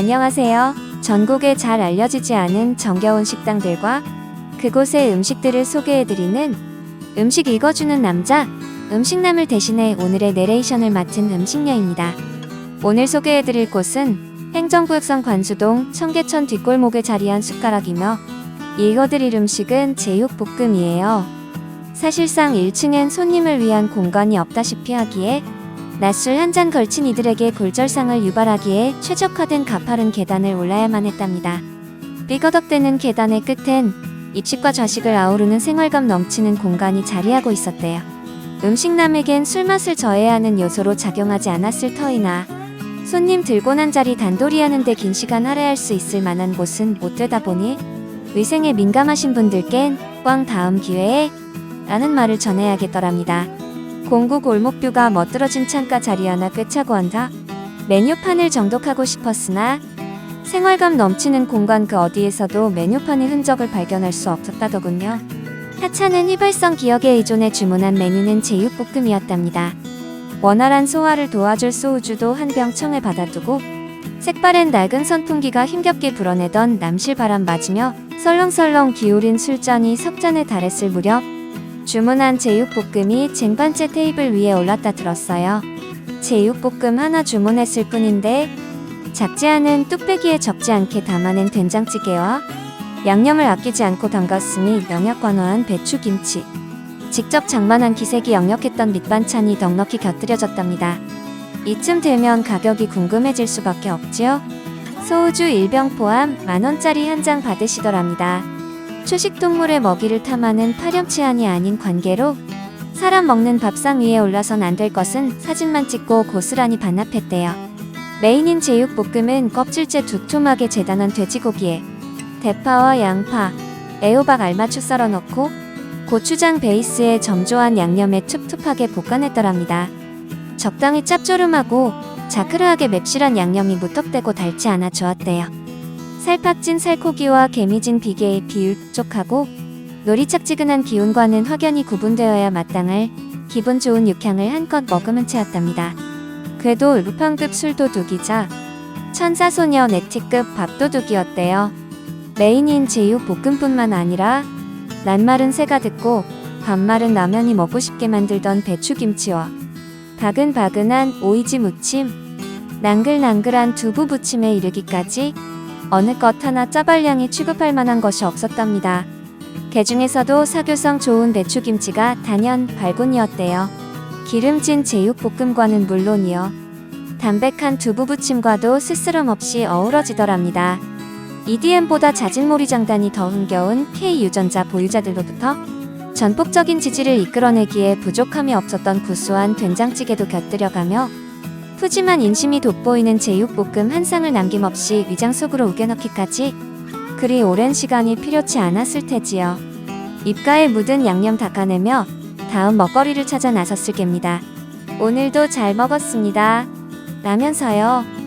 안녕하세요. 전국에 잘 알려지지 않은 정겨운 식당들과 그곳의 음식들을 소개해드리는 음식 읽어주는 남자, 음식남을 대신해 오늘의 내레이션을 맡은 음식녀입니다. 오늘 소개해드릴 곳은 행정구역선 관수동 청계천 뒷골목에 자리한 숟가락이며 읽어드릴 음식은 제육볶음이에요. 사실상 1층엔 손님을 위한 공간이 없다시피 하기에 낮술 한 잔 걸친 이들에게 골절상을 유발하기에 최적화된 가파른 계단을 올라야만 했답니다. 삐거덕대는 계단의 끝엔 입식과 좌식을 아우르는 생활감 넘치는 공간이 자리하고 있었대요. 음식남에겐 술맛을 저해야 하는 요소로 작용하지 않았을 터이나 손님 들고 난 자리 단돌이 하는데 긴 시간 할애할 수 있을 만한 곳은 못 되다 보니 위생에 민감하신 분들껜 꽝 다음 기회에 라는 말을 전해야겠더랍니다. 공구 골목뷰가 멋들어진 창가 자리 하나 꿰차고 앉아 메뉴판을 정독하고 싶었으나 생활감 넘치는 공간 그 어디에서도 메뉴판의 흔적을 발견할 수 없었다더군요. 하찮은 휘발성 기억에 의존해 주문한 메뉴는 제육볶음이었답니다. 원활한 소화를 도와줄 소우주도 한 병 청에 받아두고 색바랜 낡은 선풍기가 힘겹게 불어내던 남실 바람 맞으며 설렁설렁 기울인 술잔이 석잔에 달했을 무렵 주문한 제육볶음이 쟁반째 테이블 위에 올랐다 들었어요. 제육볶음 하나 주문했을 뿐인데 작지 않은 뚝배기에 적지 않게 담아낸 된장찌개와 양념을 아끼지 않고 담갔으니 영역관화한 배추김치 직접 장만한 기색이 역력했던 밑반찬이 넉넉히 곁들여졌답니다. 이쯤 되면 가격이 궁금해질 수밖에 없지요. 소우주 1병 포함 만원짜리 한 장 받으시더랍니다. 초식동물의 먹이를 탐하는 파렴치한이 아닌 관계로 사람 먹는 밥상 위에 올라선 안 될 것은 사진만 찍고 고스란히 반납했대요. 메인인 제육볶음은 껍질째 두툼하게 재단한 돼지고기에 대파와 양파, 애호박 알맞추 썰어 넣고 고추장 베이스에 점조한 양념에 툭툭하게 볶아냈더랍니다. 적당히 짭조름하고 자크르하게 맵실한 양념이 무턱대고 달지 않아 좋았대요. 살팍진 살코기와 개미진 비계의 비율 촉하고 노리착지근한 기운과는 확연히 구분되어야 마땅할 기분 좋은 육향을 한껏 머금은 채였답니다. 궤도 루팡급 술도둑이자 천사소녀 네티급 밥도둑이었대요. 메인인 제육 볶음뿐만 아니라 낱말은 새가 듣고 밥말은 라면이 먹고 싶게 만들던 배추김치와 바근바근한 오이지 무침, 낭글낭글한 두부 부침에 이르기까지 어느 것 하나 짜발량이 취급할 만한 것이 없었답니다. 그 중에서도 사교성 좋은 배추김치가 단연 발군이었대요. 기름진 제육볶음과는 물론이요. 담백한 두부부침과도 스스럼 없이 어우러지더랍니다. EDM보다 자진몰이 장단이 더 흥겨운 K유전자 보유자들로부터 전폭적인 지지를 이끌어내기에 부족함이 없었던 구수한 된장찌개도 곁들여가며 푸짐한 인심이 돋보이는 제육볶음 한 상을 남김없이 위장 속으로 우겨넣기까지 그리 오랜 시간이 필요치 않았을 테지요. 입가에 묻은 양념 닦아내며 다음 먹거리를 찾아 나섰을 겁니다. 오늘도 잘 먹었습니다. 라면서요.